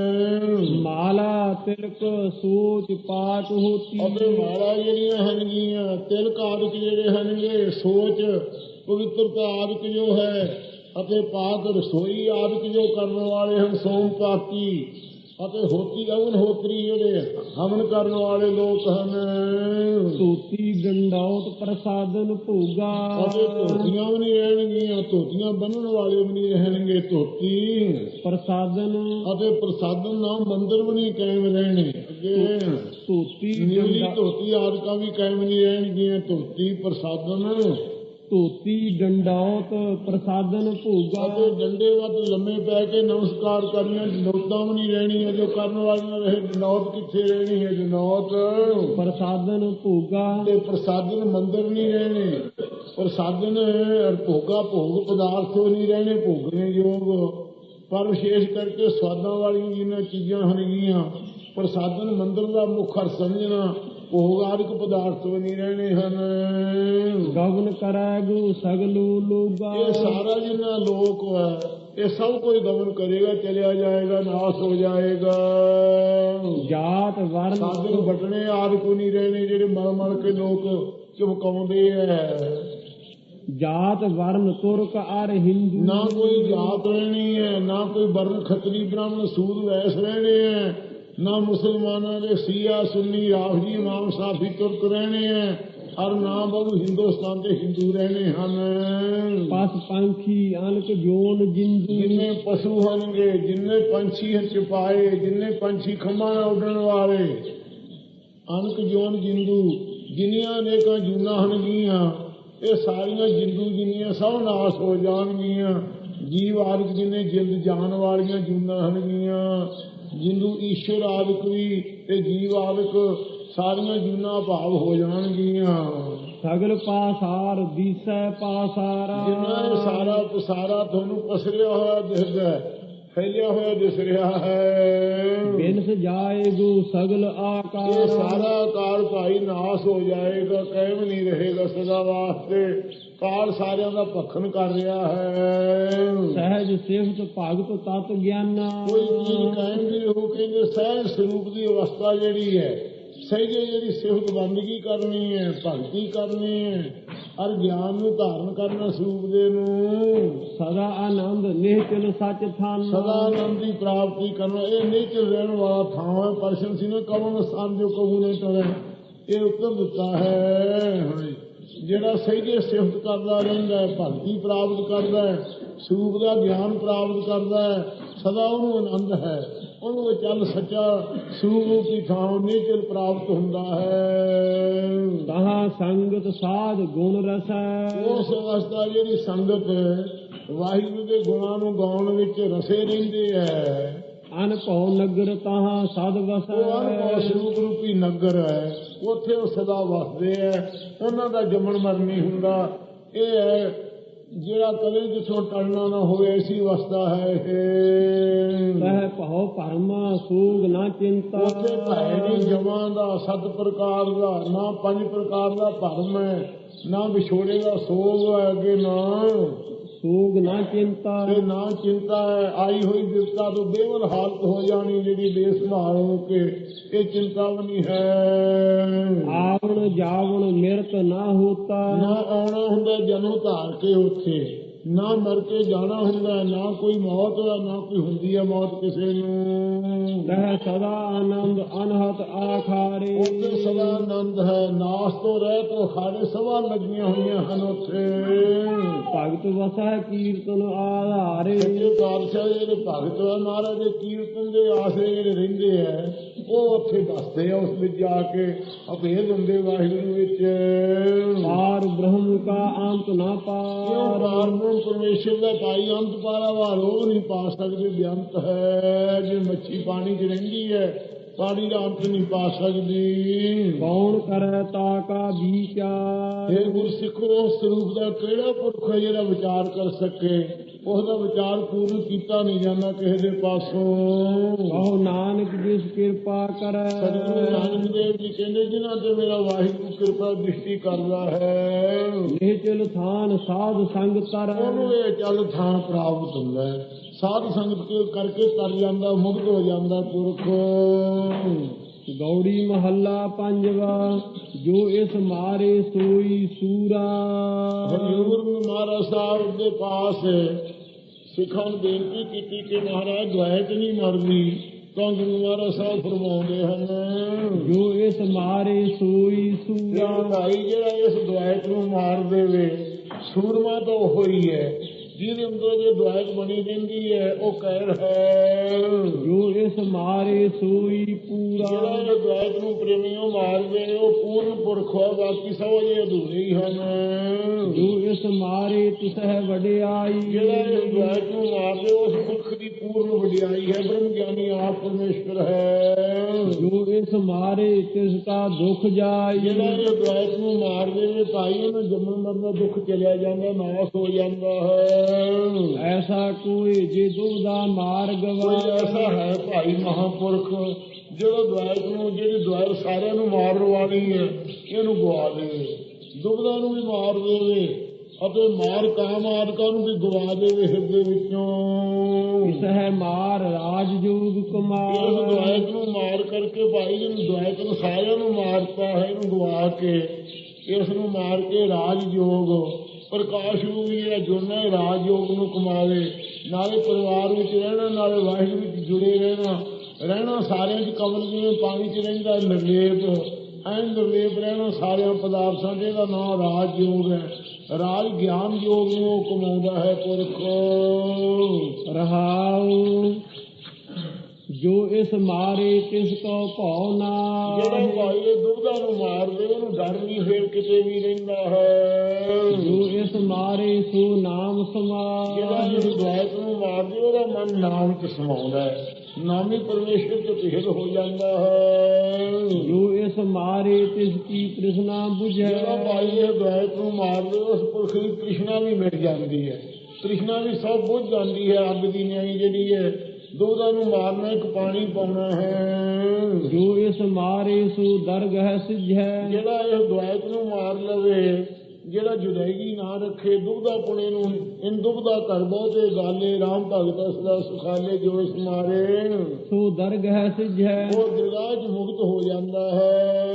ਮਾਲਾ ਤਿਲਕ ਸੋਚ ਪਾਟ ਹੋਤੀ। ਅਤੇ ਮਾਲਾ ਜਿਹੜੀਆਂ ਹਨਗੀਆਂ ਤਿਲਕ ਆਦਿਕ ਜਿਹੜੇ ਹਨਗੇ ਸੋਚ ਪਵਿੱਤਰਤਾ ਆਦਿਕ ਜੋ ਹੈ। ਅਤੇ ਪਾਕ ਰਸੋਈ ਆਦਿਕ ਜੋ ਕਰਨ ਵਾਲੇ ਹਨ ਸੋਮ ਪਾਕੀ ਅਤੇ ਹੋਤੀ ਅਵਨ ਹੋਤਰੀ ਜਿਹੜੇ ਹਵਨ ਕਰਨ ਵਾਲੇ ਲੋਕ ਹਨ। ਧੋਤੀ ਡੰਡੌਤ ਪ੍ਰਸਾਦਨ ਭੋਗਾ ਅਤੇ ਧੋਤੀਆਂ ਵੀ ਨਹੀਂ ਰਹਿਣਗੀਆਂ ਧੋਤੀਆਂ ਬੰਨਣ ਵਾਲੇ ਵੀ ਨਹੀਂ ਰਹਿਣਗੇ ਧੋਤੀ। ਪ੍ਰਸਾਦਨ। ਅਤੇ ਪ੍ਰਸਾਦਨ ਨਾਮ ਮੰਦਰ ਵੀ ਨਹੀਂ ਕਾਇਮ ਰਹਿਣੇ। ਅੱਗੇ ਧੋਤੀ ਡੰਡਾ- ਧੋਤੀ ਆਦਿਕਾਂ ਵੀ ਕਾਇਮ ਨਹੀਂ ਰਹਿਣਗੀਆਂ ਧੋਤੀ ਪ੍ਰਸਾਦਨ। ਧੋਤੀ ਡੰਡੌਤ ਪ੍ਰਸਾਦਨ ਭੋਗਾ। ਅਤੇ ਡੰਡੇ ਵੱਧ ਲੰਮੇ ਪੈ ਕੇ ਨਮਸਕਾਰ ਕਰਨੀਆਂ ਡੰਡੌਤਾਂ ਵੀ ਨਹੀਂ ਰਹਿਣੀਆਂ ਜੋ ਕਰਨ ਵਾਲੀਆਂ ਰਹੇ ਡੰਡੌਤ ਕਿੱਥੇ ਰਹਿਣੀ ਹੈ ਡੰਡੌਤ ਪ੍ਰਸਾਦਨ ਭੋਗਾ। ਤੇ ਪ੍ਰਸਾਦਨ ਮੰਦਰ ਨਹੀਂ ਰਹਿਣੇ। ਪ੍ਰਸਾਦਨ ਭੋਗਾ ਭੋਗ ਪਦਾਰਥ ਨਹੀਂ ਰਹਿਣੇ ਭੋਗਣੇ ਯੋਗ। ਪਰ ਵਿਸ਼ੇਸ਼ ਕਰਕੇ ਸਵਾਦਾਂ ਵਾਲੀਆਂ ਜਿਨ੍ਹਾਂ ਚੀਜ਼ਾਂ ਹਨਗੀਆਂ ਪ੍ਰਸਾਦਨ ਮੰਦਰ ਦਾ ਮੁੱਖ ਸਮਝਣਾ ਭੋਗ ਆਦਿਕ ਪਦਾਰਥ ਵੀ ਨਹੀਂ ਰਹਿਣੇ ਹਨ। ਗਵਨ ਕਰੈ ਗੁ ਸਗਲੂ ਲੋਗਾ ਇਹ ਸਾਰਾ ਜਿੰਨਾ ਲੋਕ ਹੈ ਇਹ ਸਭ ਕੋਈ ਗਮਨ ਕਰੇਗਾ ਚਲਿਆ ਜਾਏਗਾ ਨਾਸ ਹੋ ਜਾਏਗਾ। ਜਾਤ ਵਰਨ ਸਾਧਨ ਬਟਣੇ ਆਦਿ ਕੋ ਨਹੀਂ ਰਹਿਣੇ ਜਿਹੜੇ ਮਰ ਮਰ ਕੇ ਲੋਕ ਚਮਕਾਉਂਦੇ ਐ ਜਾਤ ਵਰਨ ਤੁਰਕ ਅਰ ਹਿੰਦੂ। ਨਾ ਕੋਈ ਜਾਤ ਰਹਿਣੀ ਹੈ ਨਾ ਕੋਈ ਵਰਨ ਖੱਤਰੀ ਬ੍ਰਾਹਮਣ ਸੂਦ ਵੈਸ ਰਹਿਣੇ ਹੈ। ਨਾ ਮੁਸਲਮਾਨਾਂ ਦੇ ਸੀਆ ਸੁੰਨੀ ਰਾਫਜੀ ਇਮਾਮ ਸਾਫੀ ਤੁਰਕ ਰਹਿਣੇ ਹੈ ਔਰ ਨਾ ਬਹੁ ਹਿੰਦੁਸਤਾਨ ਦੇ ਹਿੰਦੂ ਰਹਿਣੇ ਹਨ। ਪਸ ਪੰਖੀ ਅਨਕ ਜੋਨ ਜਿੰਦੂ। ਜਿੰਨੇ ਪਸ਼ੂ ਹੋਣਗੇ ਜਿੰਨੇ ਪੰਛੀ ਹਨ ਚਪਾਏ ਜਿੰਨੇ ਪੰਛੀ ਖੰਭਾਂ ਨਾਲ ਉੱਡਣ ਵਾਲੇ ਅਨਕ ਜੋਨ ਜਿੰਦੂ ਜਿੰਨੀਆਂ ਅਨੇਕਾਂ ਜੂਨਾਂ ਹਨਗੀਆਂ ਇਹ ਸਾਰੀਆਂ ਜਿੰਦੂ ਜਿੰਨੀਆਂ ਸਭ ਨਾਸ ਹੋ ਜਾਣਗੀਆਂ ਜੀਵ ਆਦਿਕ ਜਿੰਨੇ ਜਿੰਦ ਜਾਨ ਵਾਲੀਆਂ ਜੂਨਾਂ ਹਨਗੀਆਂ ਜਿੰਦੂ ਈਸ਼ਵਰ ਆਦਿਕ ਵੀ ਤੇ ਜੀਵ ਆਦਿਕ ਸਾਰੀਆਂ ਜੂਨਾਂ ਭਾਵ ਹੋ ਜਾਣਗੀਆਂ। ਸਗਲ ਪਾਸਾਰ ਦੀਸੈ ਪਾਸਾਰਾ। ਜਿੰਨਾ ਇਹ ਸਾਰਾ ਪਸਾਰਾ ਤੁਹਾਨੂੰ ਪਸਰਿਆ ਹੋਇਆ ਦਿਸਦਾ ਹੈ, ਫੈਲਿਆ ਹੋਇਆ ਦਿਸ ਰਿਹਾ ਹੈ। ਬਿਨਸ ਜਾਏ ਗੁ ਸਗਲ ਇਹ ਆਕਾਰ ਸਾਰਾ ਕਾਲ ਭਾਈ ਨਾਸ ਹੋ ਜਾਏਗਾ ਕਾਇਮ ਨਹੀਂ ਰਹੇਗਾ ਸਦਾ ਵਾਸਤੇ। ਕਾਲ ਸਾਰਿਆਂ ਦਾ ਭਖਣ ਕਰ ਰਿਹਾ ਹੈ। ਸਹਿਜ ਸਿਫਤ ਭਗਤ ਤਤ ਗਿਆਨਾ। ਕੋਈ ਕਾਇਮ ਨਹੀਂ ਹੋ ਕਹਿੰਦੇ ਸਹਿਜ ਸਰੂਪ ਦੀ ਅਵਸਥਾ ਜਿਹੜੀ ਹੈ ਸਹਿਜੇ ਜਿਹੜੀ ਸਿਫਤ ਬੰਦਗੀ ਕਰਨੀ ਹੈ ਭਗਤੀ ਕਰਨੀ ਹੈ ਅਰ ਗਿਆਨ ਨੂੰ ਧਾਰਨ ਕਰਨਾ ਸਰੂਪ ਦੇ ਨੂੰ। ਸਦਾ ਆਨੰਦ ਨਿਹਚਲ ਸੱਚ ਥਾਨ। ਸਦਾ ਆਨੰਦ ਦੀ ਪ੍ਰਾਪਤੀ ਕਰਨਾ ਇਹ ਨਹੀਂ ਚ ਰਹਿਣ ਵਾਲਾ ਥਾਂ ਹੈ ਪਰਸ਼ਨ ਸੀ ਨੇ ਕਵਨ ਸਥਾਨ ਜੋ ਕਬੂ ਨਹੀਂ ਟਰੇ ਇਹ ਉੱਤਰ ਦਿੱਤਾ ਹੈ। ਹਾਂਜੀ। ਜਿਹੜਾ ਸਹਿਜੇ ਸਿਫਤ ਕਰਦਾ ਰਹਿੰਦਾ ਹੈ ਭਗਤੀ ਪ੍ਰਾਪਤ ਕਰਦਾ ਹੈ ਸਰੂਪ ਦਾ ਗਿਆਨ ਪ੍ਰਾਪਤ ਕਰਦਾ ਹੈ ਸਦਾ ਉਹਨੂੰ ਆਨੰਦ ਹੈ। ਉਹਨੂੰ ਚੱਲ ਸੱਚਾ ਸਰੂਪ ਰੂਪੀ ਥਾਂ ਨਿਚਲ ਪ੍ਰਾਪਤ ਹੁੰਦਾ ਹੈ। ਤਹਾਂ ਸੰਗਤ ਸਾਧ ਗੁਣ ਰਸੈ। ਉਸ ਅਵਸਥਾ ਜਿਹੜੀ ਸੰਗਤ ਵਾਹਿਗੁਰੂ ਦੇ ਗੁਣਾਂ ਨੂੰ ਗਾਉਣ ਵਿੱਚ ਰਸੇ ਰਹਿੰਦੇ ਹੈ। ਅਨਭਉ ਨਗਰ ਤਹਾਂ ਸਦ ਉਹ ਅਨੁਭਵ ਵਸੈ ਸਰੂਪ ਰੂਪੀ ਨਗਰ ਹੈ ਉੱਥੇ ਉਹ ਸਦਾ ਵਸਦੇ ਹੈ। ਉਹਨਾਂ ਦਾ ਜੰਮਣ ਮਰਨ ਨਹੀਂ ਹੁੰਦਾ। ਇਹ ਹੈ ਜਿਹੜਾ ਕਦੇ ਜਿੱਥੋਂ ਟਲਣਾ ਨਾ ਹੋਵੇ ਐਸੀ ਅਵਸਥਾ ਹੈ। ਇਹ ਭਉ ਭਰਮ ਸੂਗ ਨਾ ਚਿੰਤਾ। ਉੱਥੇ ਭੈ ਨਹੀਂ ਜਮਾਂ ਦਾ ਸਤ ਪ੍ਰਕਾਰ ਦਾ ਨਾ ਪੰਜ ਪ੍ਰਕਾਰ ਦਾ ਭਰਮ ਹੈ ਨਾ ਵਿਛੋੜੇ ਦਾ ਸੋਗ ਹੈ ਅੱਗੇ ਨਾ। ਸੂਗ ਨਾ ਚਿੰਤਾ ਤੇ ਨਾ ਚਿੰਤਾ ਹੈ। ਆਈ ਹੋਈ ਵਿਪਤਾ ਤੋਂ ਬੇਵਰ ਹਾਲਤ ਹੋ ਜਾਣੀ ਜਿਹੜੀ ਬੇਸਮਾਰ ਹੋ ਕੇ। ਇਹ ਚਿੰਤਾ ਵੀ ਨਹੀਂ ਹੈ। ਆਵਣ ਜਾਵਣ ਮਿਰਤ ਨਾ ਹੋਤਾ। ਨਾ ਆਉਣਾ ਹੁੰਦਾ ਜਨਮ ਧਾਰ ਕੇ ਉੱਥੇ। ਨਾ ਮਰ ਕੇ ਜਾਣਾ ਹੁੰਦਾ ਨਾ ਕੋਈ ਮੌਤ ਹੈ ਨਾ ਕੋਈ ਹੁੰਦੀ ਹੈ ਮੌਤ ਕਿਸੇ ਨੂੰ। ਰਹਿ ਸਦਾ ਆਨੰਦ ਅਨਹਤ ਆਖਾਰੇ। ਉੱਥੇ ਸਦਾ ਆਨੰਦ ਹੈ ਨਾਸ ਤੋਂ ਰਹਿ ਤੋਂ ਖਾੜੇ ਸਭਾ ਲੱਗੀਆਂ ਹੋਈਆਂ ਹਨ ਉੱਥੇ। ਭਗਤ ਵਸੈ ਕੀਰਤਨ ਆਧਾਰੇ। ਸੱਚੇ ਪਾਤਸ਼ਾਹ ਜਿਹੜੇ ਭਗਤ ਹੈ ਮਹਾਰਾਜ ਦੇ ਕੀਰਤਨ ਦੇ ਆਸਰੇ ਜਿਹੜੇ ਰਹਿੰਦੇ ਹੈ ਉਹ ਉੱਥੇ ਦੱਸਦੇ ਆ ਉਸ ਵਿੱਚ ਜਾ ਕੇ ਅਭੇਦ ਹੁੰਦੇ ਵਾਹਿਗੁਰੂ ਵਿੱਚ। ਪਾਰ ਬ੍ਰਹਮ ਕਾ ਅੰਤ ਨਾ ਕਿਉਂ ਪਾਰ। ਪਾਰਬ੍ਰਹਮ ਪਰਮੇਸ਼ਰ ਦਾ ਪਾਈ ਅੰਤ ਪਾਰਾਵਾਰ ਉਹ ਨਹੀਂ ਪਾ ਸਕਦੇ ਬੇਅੰਤ ਹੈ। ਜੇ ਮੱਛੀ ਪਾਣੀ 'ਚ ਰਹਿੰਦੀ ਹੈ ਪਾਣੀ ਦਾ ਅੰਤ ਨਹੀਂ ਪਾ ਸਕਦੀ। ਕੌਣ ਕਰੈ ਤਾ ਕਾ ਵਿਚਾਰ ਇਹ ਗੁਰਸਿੱਖੋ ਸਰੂਪ ਦਾ ਕਿਹੜਾ ਪੁਰਖ ਹੈ ਜਿਹੜਾ ਵਿਚਾਰ ਕਰ ਸਕੇ? ਉਸ ਦਾ ਵਿਚਾਰ ਪੂਰਨ ਕੀਤਾ ਨਹੀਂ ਜਾਂਦਾ ਕਿਸੇ ਦੇ ਪਾਸੋਂ। ਕਹੋ ਨਾਨਕ ਜਿਸ ਕਿਰਪਾ ਕਰੈ। ਸਤਿਗੁਰੂ ਨਾਨਕ ਦੇਵ ਜੀ ਕਹਿੰਦੇ ਜਿਨ੍ਹਾਂ ਤੇ ਮੇਰਾ ਵਾਹਿਗੁਰੂ ਕਿਰਪਾ ਦ੍ਰਿਸ਼ਟੀ ਕਰਦਾ ਹੈ। ਨਿਹਚਲ ਥਾਨ ਸਾਧ ਸੰਗ ਤਰ। ਉਹਨੂੰ ਇਹ ਚੱਲ ਥਾਂ ਪ੍ਰਾਪਤ ਹੁੰਦਾ ਹੈ। ਸਾਧ ਸੰਗਤ ਕਰਕੇ ਤਰ ਜਾਂਦਾ ਮੁਕਤ ਹੋ ਜਾਂਦਾ ਪੁਰਖ। ਗੌੜੀ ਮਹੱਲਾ ਪੰਜਵਾ ਜੋ ਇਸ ਮਾਰੇ ਸੋਈ ਸੂਰਾ। ਹਜ਼ੂਰ ਮਹਾਰਾਜ ਸਾਹਿਬ ਦੇ ਪਾਸ ਸਿੱਖਾਂ ਨੂੰ ਬੇਨਤੀ ਕੀਤੀ ਕਿ ਮਹਾਰਾਜ ਦੁਆਇਤ ਨਹੀਂ ਮਰਦੀ ਤਾਂ ਗੁਰੂ ਮਹਾਰਾਜ ਸਾਹਿਬ ਫਰਮਾਉਂਦੇ ਹਨ। ਜੋ ਇਸ ਮਾਰੇ ਸੋਈ ਸੂਰਾ। ਭਾਈ ਜਿਹੜਾ ਇਸ ਦੁਆਇਤ ਨੂੰ ਮਾਰ ਦੇਵੇ ਸੂਰਮਾ ਤਾਂ ਉਹ ਹੀ ਹੈ। ਜਿਹਦੇ ਅੰਦਰ ਜੇ ਦੁਆਇਤ ਬਣੀ ਰਹਿੰਦੀ ਹੈ ਉਹ ਕਹਿਰ ਹੈ। ਜੋ ਇਸ ਮਾਰੇ ਸੋਈ ਜਿਹੜਾ ਪੂਰਾ ਇਹ ਦੁਆਇਤ ਨੂੰ ਪ੍ਰੇਮੀਓ ਮਾਰਦੇ ਉਹ ਪੂਰਨ ਪੁਰਖ ਹੈ ਬਾਕੀ ਸਭ ਇਹ ਅਧੂਰੇ ਹਨ। ਜੋ ਇਸ ਮਾਰੇ ਤਿਸਹਿ ਵਡਿਆਈ। ਜਿਹੜਾ ਇਸ ਦੁਆਇਤ ਨੂੰ ਮਾਰਦੇ ਉਸ ਪੁਰਖ ਦੀ ਪੂਰਨ ਵਡਿਆਈ ਹੈ ਬ੍ਰਹਮ ਗਿਆਨੀ ਆਪ ਪਰਮੇਸ਼ਵਰ ਹੈ। ਜੋ ਇਸ ਮਾਰੇ ਤਿਸ ਕਾ ਦੁਖ ਜਾਈ। ਜਿਹੜਾ ਇਹ ਦੁਆਇਤ ਨੂੰ ਮਾਰ ਦੇਵੇ ਭਾਈ ਉਹਨੂੰ ਜੰਮਣ ਮਰਨ ਦਾ ਦੁੱਖ ਚਲਿਆ ਜਾਂਦਾ ਨਾਸ ਹੋ ਜਾਂਦਾ ਹੈ। ਐਸਾ ਕੋਈ ਜੇ ਦੁਬਦਾ ਮਾਰ ਕੋਈ ਗਵਾ ਐਸਾ ਹੈ ਭਾਈ ਮਹਾਪੁਰਖ ਜਿਹੜਾ ਦੁਆਇਤ ਨੂੰ ਜਿਹੜੀ ਦੁਆਇਤ ਸਾਰਿਆਂ ਨੂੰ ਮਾਰਨ ਵਾਲੀ ਹੈ ਇਹਨੂੰ ਗਵਾ ਦੇਵੇ ਦੁਬਦਾ ਨੂੰ ਵੀ ਮਾਰ ਦੇਵੇ। ਅਤੇ ਮਾਰ ਕਾਮ ਆਦਿਕਾਂ ਨੂੰ ਵੀ ਗਵਾ ਦੇਵੇ ਹਿਰਦੇ ਵਿੱਚੋਂ। ਤਿਸਹਿ ਮਾਰ ਰਾਜ ਜੋਗ ਇਸ ਕਮਾਰ ਦੁਆਇਤ ਨੂੰ ਮਾਰ ਕਰਕੇ ਭਾਈ ਜਿਹਨੂੰ ਦੁਆਇਤ ਨੂੰ ਸਾਰਿਆਂ ਨੂੰ ਮਾਰਤਾ ਹੈ ਇਹਨੂੰ ਗਵਾ ਕੇ। ਇਸ ਨੂੰ ਮਾਰ ਕੇ ਰਾਜ ਯੋਗ ਪ੍ਰਕਾਸ਼ ਨੂੰ ਵੀ ਜਿਹੜਾ ਜੁੜਨਾ ਹੈ ਰਾਜ ਯੋਗ ਨੂੰ ਕਮਾਵੇ ਨਾਲੇ ਪਰਿਵਾਰ ਵਿੱਚ ਰਹਿਣਾ ਨਾਲੇ ਵਾਹਿਗੁਰੂ ਵਿੱਚ ਜੁੜੇ ਰਹਿਣਾ। ਰਹਿਣਾ ਸਾਰਿਆਂ 'ਚ ਕਮਲ ਜਿਵੇਂ ਪਾਣੀ 'ਚ ਰਹਿੰਦਾ ਹੈ, ਨਿਰਲੇਪ। ਐਂ ਨਿਰਲੇਪ ਰਹਿਣਾ ਸਾਰਿਆਂ ਪਦਾਰਥਾਂ ਦੇ ਦਾ ਨਾਮ ਰਾਜ ਯੋਗ ਹੈ। ਰਾਜ ਗਿਆਨ ਯੋਗ ਨੂੰ ਕਮਾਉਂਦਾ ਹੈ ਪੁਰਖ। ਰਹਾਉ ਜੋ ਇਸ ਮਾਰੇ ਤਿਸ ਕੋ ਭਉ ਨਾ ਜਿਹੜਾ ਭਾਈ ਇਹ ਦੁਬਦਾ ਨੂੰ ਮਾਰਦੇ ਉਹਨੂੰ ਡਰ ਨਹੀਂ ਫੇਰ ਕਿਤੇ ਵੀ ਰਹਿੰਦਾ ਹੈ। ਜੋ ਇਸ ਮਾਰੇ ਸੋ ਨਾਮ ਜਿਹੜਾ ਸਮਾਜ ਇਸ ਦੁਆਇਤ ਮਾਰਦੇ ਉਹਦਾ ਮਨ ਨਾਮ ਚ ਸਮਾਉਂਦਾ ਹੈ। ਨਾਮੀ ਪਰਮੇਸ਼ਰ ਚ ਤਿਹਰ ਹੋ ਜਾਂਦਾ ਹੈ। ਜੋ ਇਸ ਮਾਰੇ ਤਿਸ ਕੀ ਤ੍ਰਿਸ਼ਨਾ ਜਿਹੜਾ 부ਝੈ ਭਾਈ ਇਹ ਦੁਆਇਤ ਨੂੰ ਮਾਰਦੇ ਉਸ ਪੁਰਖ ਦੀ ਤ੍ਰਿਸ਼ਨਾ ਵੀ ਮਿਟ ਜਾਂਦੀ ਹੈ। ਤ੍ਰਿਸ਼ਨਾ ਵੀ ਸਭ ਬੁੱਝ ਜਾਂਦੀ ਹੈ ਅੱਗ ਦੀ ਨਿਆਈ ਜਿਹੜੀ ਹੈ। ਦੁਬਦਾ ਨੂੰ ਮਾਰਨਾ ਇੱਕ ਪਾਣੀ ਪਾਉਣਾ ਹੈ। ਜੋ ਇਸ ਮਾਰੇ ਸੋ ਦਰਗਹ ਸਿਝੈ। ਜਿਹੜਾ ਇਹ ਦੁਆਇਤ ਨੂੰ ਮਾਰ ਲਵੇ ਜਿਹੜਾ ਜੁਦਾਈਗੀ ਨਾ ਰੱਖੇ ਦੁਬਦਾ ਪੁਣੇ ਨੂੰ ਇਨ ਦੁਬਦਾ ਕਰ ਬਹੁਤੇ ਗਾਲੇ RAM ਭਗਤ ਸਦਾ ਸੁਖਾਲੇ ਜੋ ਇਸ ਮਾਰੇ ਸੋ ਦਰਗਹ ਸਿਝੈ। ਉਹ ਦਰਗਾਹ ਮੁਕਤ ਹੋ ਜਾਂਦਾ ਹੈ।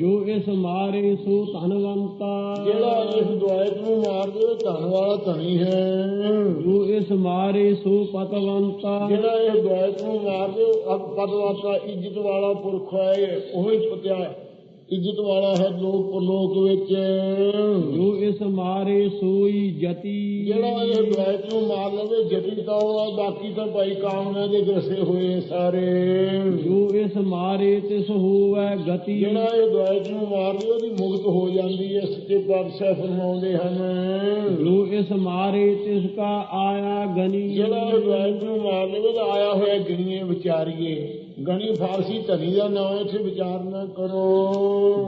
ਜੋ ਇਸ ਮਾਰੇ ਸੋ ਧਨਵੰਤਾ। ਜਿਹੜਾ ਇਸ ਦੁਆਇਤ ਨੂੰ ਮਾਰ ਦੇ ਧਨ ਵਾਲਾ ਧਨੀ ਹੈ। ਜੋ ਇਸ ਮਾਰੇ ਸੋ ਪਤਵੰਤਾ। ਜਿਹੜਾ ਇਹ ਦੁਆਇਤ ਨੂੰ ਮਾਰ ਦੇ ਪਦਵਾਤਾ ਇੱਜ਼ਤ ਵਾਲਾ ਪੁਰਖ ਹੈ। ਉਹ ਹੀ। ਪਤਿਆ ਇੱਜ਼ਤ ਵਾਲਾ ਹੈ ਲੋਕ ਪਰਲੋਕ ਵਿੱਚ। ਜੋ ਇਸ ਮਾਰੇ ਸੋਈ ਜਤੀ। ਜਿਹੜਾ ਇਹ ਦੁਆਇਤ ਨੂੰ ਮਾਰ ਲਵੇ ਜਤੀ ਤਾਂ ਉਹ ਬਾਕੀ ਤਾਂ ਭਾਈ ਕਾਮਨਾ ਦੇ ਗਰਸੇ ਹੋਏ ਸਾਰੇ। ਜੋ ਇਸ ਮਾਰੇ ਤਿਸ ਹੋਵੈ ਗਤੀ। ਜਿਹੜਾ ਇਹ ਦੁਆਇਤ ਨੂੰ ਮਾਰ ਦੇ ਉਹਦੀ ਮੁਕਤ ਹੋ ਜਾਂਦੀ ਹੈ ਸੱਚੇ ਪਾਤਸ਼ਾਹ ਫਰਮਾਉਂਦੇ ਹਨ। ਜੋ ਇਸ ਮਾਰੇ ਤਿਸ ਕਾ ਆਇਆ ਗਨੀ। ਜਿਹੜਾ ਇਹ ਦੁਆਇਤ ਨੂੰ ਮਾਰ ਲਵੇ ਆਇਆ ਹੋਇਆ ਗਿਣੀਏ ਵਿਚਾਰੀਏ। ਗਣੀ ਫਾਰਸੀ ਧਨੀ ਦਾ ਨਾਮ ਇੱਥੇ ਵਿਚਾਰ ਨਾ ਕਰੋ।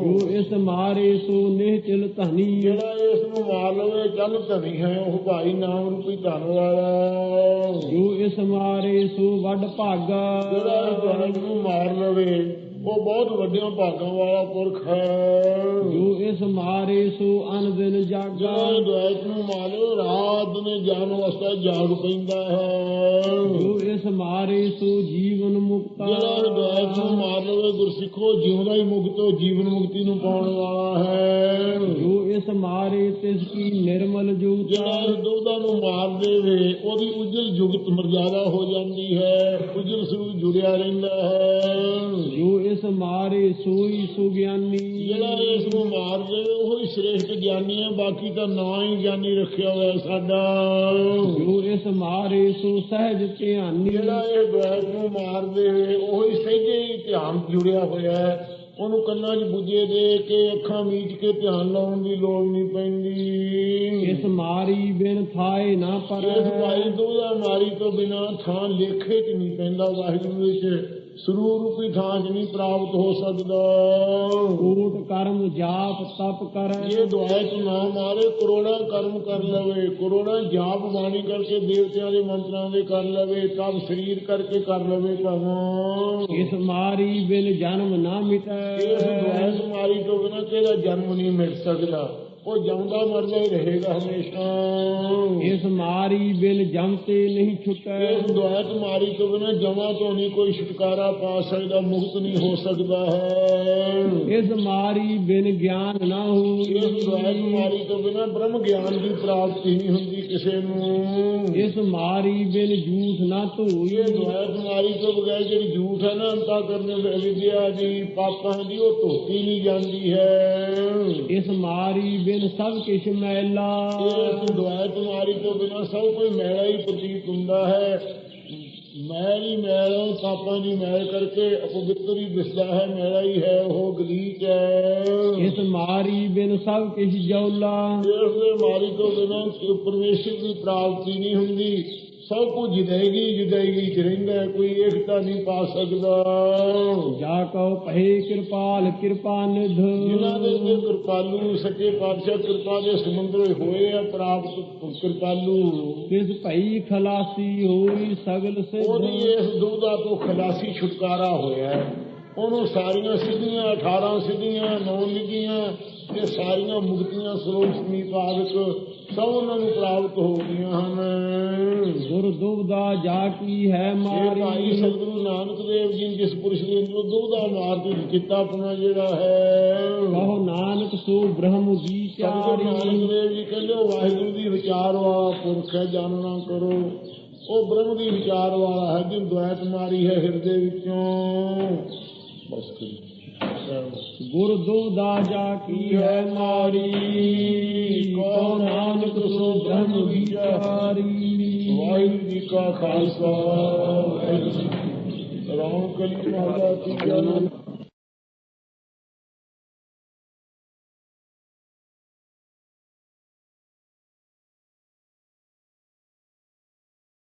ਜੋ ਇਸ ਮਾਰੇ ਸੋ ਨਿਹਚਲ ਧਨੀ ਜਿਹੜਾ ਇਸ ਨੂੰ ਮਾਰ ਲਵੇ ਚੱਲ ਧਨੀ ਹੈ ਉਹ ਭਾਈ ਨਾਮ ਰੂਪੀ ਧਨ ਵਾਲਾ। ਜੋ ਇਸ ਮਾਰੇ ਸੋ ਵੱਡ ਭਾਗਾ। ਜਿਹੜਾ ਇਹ ਦੁਆਇਤ ਨੂੰ ਮਾਰ ਲਵੇ ਉਹ ਬਹੁਤ ਵੱਡਿਆਂ ਭਾਗਾਂ ਵਾਲਾ ਪੁਰਖ ਹੈ। ਜੋ ਇਸ ਮਾਰੇ ਸੋ ਅਨ ਦਿਨ ਜਾਗਾ ਦੁਆਇਤ ਨੂੰ ਮਾਰ ਰਾਤ ਨੇ ਜਾਣ ਵਾਸਤੇ ਜਾਗ ਪੈਂਦਾ ਹੈ। ਜੋ ਇਸ ਮਾਰੇ ਸੋ ਮੁਕਤਾ ਜਿਹੜਾ ਇਹ ਦੁਆਇਤ ਨੂੰ ਮਾਰ ਲਵੇ ਗੁਰਸਿੱਖੋ ਜਿਉਂਦਾ ਹੀ ਮੁਕਤੋ ਜੀਵਨ ਮੁਕਤੀ ਨੂੰ ਪਾਉਣ ਵਾਲਾ ਹੈ। ਜੋ ਇਸ ਮਾਰੇ ਤਿਸ ਕੀ ਨਿਰਮਲ ਜੋਤ ਜਿਹੜਾ ਦੁਬਦਾ ਨੂੰ ਮਾਰ ਦੇਵੇ ਉਹਦੀ ਉਜਲ ਜੁਗਤ ਮਰਜ਼ਾਦਾ ਹੋ ਜਾਂਦੀ ਹੈ। ਉਜਲ ਸਰੂਪ ਜੁੜਿਆ ਰਹਿੰਦਾ ਹੈ। ਜੋ ਇਸ ਮਾਰੇ ਸੋਈ ਸੁਗਿਆਨੀ। ਜਿਹੜਾ ਇਸ ਨੂੰ ਮਾਰ ਦੇਵੇ ਉਹ ਹੀ ਸ੍ਰੇਸ਼ਟ ਗਿਆਨੀ ਹੈ ਬਾਕੀ ਤਾਂ ਨਾਂ ਹੀ ਗਿਆਨੀ ਰੱਖਿਆ ਹੋਇਆ ਸਾਡਾ। ਜੋ ਇਸ ਮਾਰੇ ਸੋ ਸਹਿਜ ਧਿਆਨੀ। ਜਿਹੜਾ ਇਹ ਦੁਆਇਤ ਨੂੰ ਮਾਰ ਦੇਵੇ ਉਹ ਹੀ ਸਹਿਜੇ ਹੀ ਧਿਆਨ ਜੁੜਿਆ ਹੋਇਆ ਹੈ। ਉਹਨੂੰ ਕੰਨਾਂ 'ਚ ਬੁੱਝੇ ਦੇ ਕੇ ਅੱਖਾਂ ਮੀਚ ਕੇ ਧਿਆਨ ਲਾਉਣ ਦੀ ਲੋੜ ਨਹੀਂ ਪੈਂਦੀ। ਇਸ ਮਾਰੀ ਬਿਨ ਥਾਏ ਨਾ ਪਰ। ਇਸ ਭਾਈ ਦੁਬਦਾ ਮਾਰੀ ਤੋਂ ਬਿਨਾ ਥਾਂ ਲੇਖੇ 'ਚ ਨਹੀਂ ਪੈਂਦਾ ਵਾਹਿਗੁਰੂ ਵਿੱਚ। ਸਰੂਪ ਰੂਪੀ ਥਾਂ 'ਚ ਨਹੀਂ ਪ੍ਰਾਪਤ ਹੋ ਸਕਦਾ। ਕੋਟ ਕਰਮ ਜਾਪ ਤਪ ਕਰੈ। ਇਹ ਦੁਆਇਤ ਨਾ ਮਾਰੇ ਕਰੋੜਾਂ ਕਰਮ ਕਰ ਲਵੇ ਕਰੋੜਾਂ ਜਾਪ ਬਾਣੀ ਕਰਕੇ ਦੇਵਤਿਆਂ ਦੇ ਮੰਤਰਾਂ ਦੇ ਕਰ ਲਵੇ ਤਬ ਸਰੀਰ ਕਰਕੇ ਕਰ ਲਵੇ ਭਾਵਾਂ। ਇਸ ਮਾਰੀ ਬਿਨ ਜਨਮ ਨਾ ਮਿਟੈ। ਇਸ ਦੁਆਇਤ ਮਾਰੀ ਤੋਂ ਬਿਨਾ ਕਿਹਦਾ ਜਨਮ ਨਹੀਂ ਮਿਟ ਸਕਦਾ? ਉਹ ਜਿਉਂਦਾ ਮਰਦਾ ਹੀ ਰਹੇਗਾ ਹਮੇਸ਼ਾ। ਇਸ ਮਾਰੀ ਬਿਨ ਜਮਤੇ ਨਹੀਂ ਛੁਟੈ। ਇਸ ਦੁਆਇਤ ਮਾਰੀ ਤੋਂ ਬਿਨਾਂ ਜਮਾ ਤੋਂ ਨਹੀਂ ਕੋਈ ਛੁਟਕਾਰਾ ਪਾ ਸਕਦਾ ਮੁਕਤ ਨਹੀਂ ਹੋ ਸਕਦਾ ਹੈ। ਇਸ ਮਾਰੀ ਬਿਨ ਗਿਆਨ ਨਾ ਇਸ ਦੁਆਇਤ ਮਾਰੀ ਤੋਂ ਬਿਨਾਂ ਬ੍ਰਹਮ ਗਿਆਨ ਦੀ ਪ੍ਰਾਪਤੀ ਨਹੀਂ ਹੁੰਦੀ ਕਿਸੇ ਨੂੰ। ਇਸ ਮਾਰੀ ਬਿਨ ਝੂਠ ਨਾ ਧੋਈ। ਇਹ ਦੁਆਇਤ ਮਾਰੀ ਤੋਂ ਬਗੈਰ ਜਿਹੜੀ ਝੂਠ ਹੈ ਨਾ ਅੰਤਾ ਕਰਨ ਵਿਦਿਆ ਦੀ ਪਾਪਾਂ ਦੀ ਉਹ ਧੋਤੀ ਨਹੀਂ ਜਾਂਦੀ ਹੈ। ਇਸ ਮਾਰੀ ਬਿਨ ਸਭ ਕਿਛ ਮੈਲਾ। ਇਸ ਦੁਆਇਤ ਮਾਰੀ ਤੋਂ ਬਿਨਾਂ ਸਭ ਕੋਈ ਮੈਲਾ ਹੀ ਪ੍ਰਤੀਤ ਹੁੰਦਾ ਹੈ। ਮੈਲ ਹੀ ਮੈਲ ਪਾਪਾਂ ਦੀ ਮੈਲ ਕਰਕੇ ਅਪਵਿੱਤਰ ਹੀ ਦਿਸਦਾ ਹੈ। ਮੈਲਾ ਹੀ ਹੈ ਉਹ ਗਲੀਚ ਹੈ। ਇਸ ਮਾਰੀ ਬਿਨ ਸਭ ਕਿਛ ਜੌਲਾ। ਇਸ ਦੇ ਮਾਰੀ ਤੋਂ ਬਿਨਾਂ ਪਰਮੇਸ਼ਰ ਦੀ ਪ੍ਰਾਪਤੀ ਨਹੀਂ ਹੁੰਦੀ। ਸਭ ਕੁਝ ਜੁਦਾਈਗੀ ਜੁਦਾਈਗੀ ਚ ਰਹਿੰਦਾ ਕੋਈ ਏਕਤਾ ਨਹੀਂ ਪਾ ਸਕਦਾ। ਜਾ ਕਉ ਪਹਿ ਕਿਰਪਾਲ ਕਿਰਪਾ ਨਿਧ। ਜਿਨ੍ਹਾਂ ਦੇ ਉੱਤੇ ਕਿਰਪਾਲੂ ਸੱਚੇ ਪਾਤਸ਼ਾਹ ਕਿਰਪਾ ਦੇ ਸਮੁੰਦਰ ਹੋਏ ਆ ਪ੍ਰਾਪਤ ਕਿਰਪਾਲੂ। ਕਿਸ ਭਈ ਖਲਾਸੀ ਹੋਈ ਸਗਲ ਉਹਦੀ ਸਿਧ ਇਸ ਦੁਬਦਾ ਤੋਂ ਖਲਾਸੀ ਛੁਟਕਾਰਾ ਹੋਇਆ ਉਹਨੂੰ ਸਾਰੀਆਂ ਸਿੱਧੀਆਂ 18 ਸਿੱਧੀਆਂ ਨੌ ਨਿੱਧੀਆਂ ਇਹ ਸਾਰੀਆਂ ਮੁਕਤੀਆਂ ਸਰੋਤ ਸਮੀਪ ਆਦਿਕ ਸਭ ਉਹਨਾਂ ਨੂੰ ਪ੍ਰਾਪਤ ਹੋ ਗਈਆਂ ਹਨ। ਗੁਰ ਦੁਬਦਾ ਜਾ ਕੀ ਹੈ ਭਾਈ ਮਾਰੀ? ਸਤਿਗੁਰੂ ਨਾਨਕ ਦੇਵ ਜੀ ਨੇ ਜਿਸ ਪੁਰਸ਼ ਦੇ ਅੰਦਰੋਂ ਦੁਬਦਾ ਮਾਰ ਕੀਤਾ ਆਪਣਾ ਜਿਹੜਾ ਹੈ। ਕਹੋ ਨਾਨਕ ਸੋ ਬ੍ਰਹਮ ਸਤਿਗੁਰੂ ਨਾਨਕ ਵਿਚਾਰੀ ਦੇਵ ਜੀ ਕਹਿੰਦੇ ਵਾਹਿਗੁਰੂ ਦੀ ਵਿਚਾਰ ਵਾਲਾ ਪੁਰਖ ਹੈ ਜਾਣਨਾ ਕਰੋ। ਉਹ ਬ੍ਰਹਮ ਦੀ ਵਿਚਾਰ ਵਾਲਾ ਹੈ ਜਿਨ ਦੁਆਇਤ ਮਾਰੀ ਹੈ ਹਿਰਦੇ ਵਿੱਚੋਂ। ਬਸ ਕਰੀ ਗੁਰ ਦੁਬਦਾ ਜਾ ਕੀ ਹੈ ਮਾਰੀ ਕਹੋ ਨਾਨਕ ਸੋ ਬ੍ਰਹਮ ਵਿਚਾਰੀ ਵਾਹਿਗੁਰੂ ਜੀ ਕਾ ਖਾਲਸਾ ਵਾਹਿਗੁਰੂ ਜੀ ਕੀ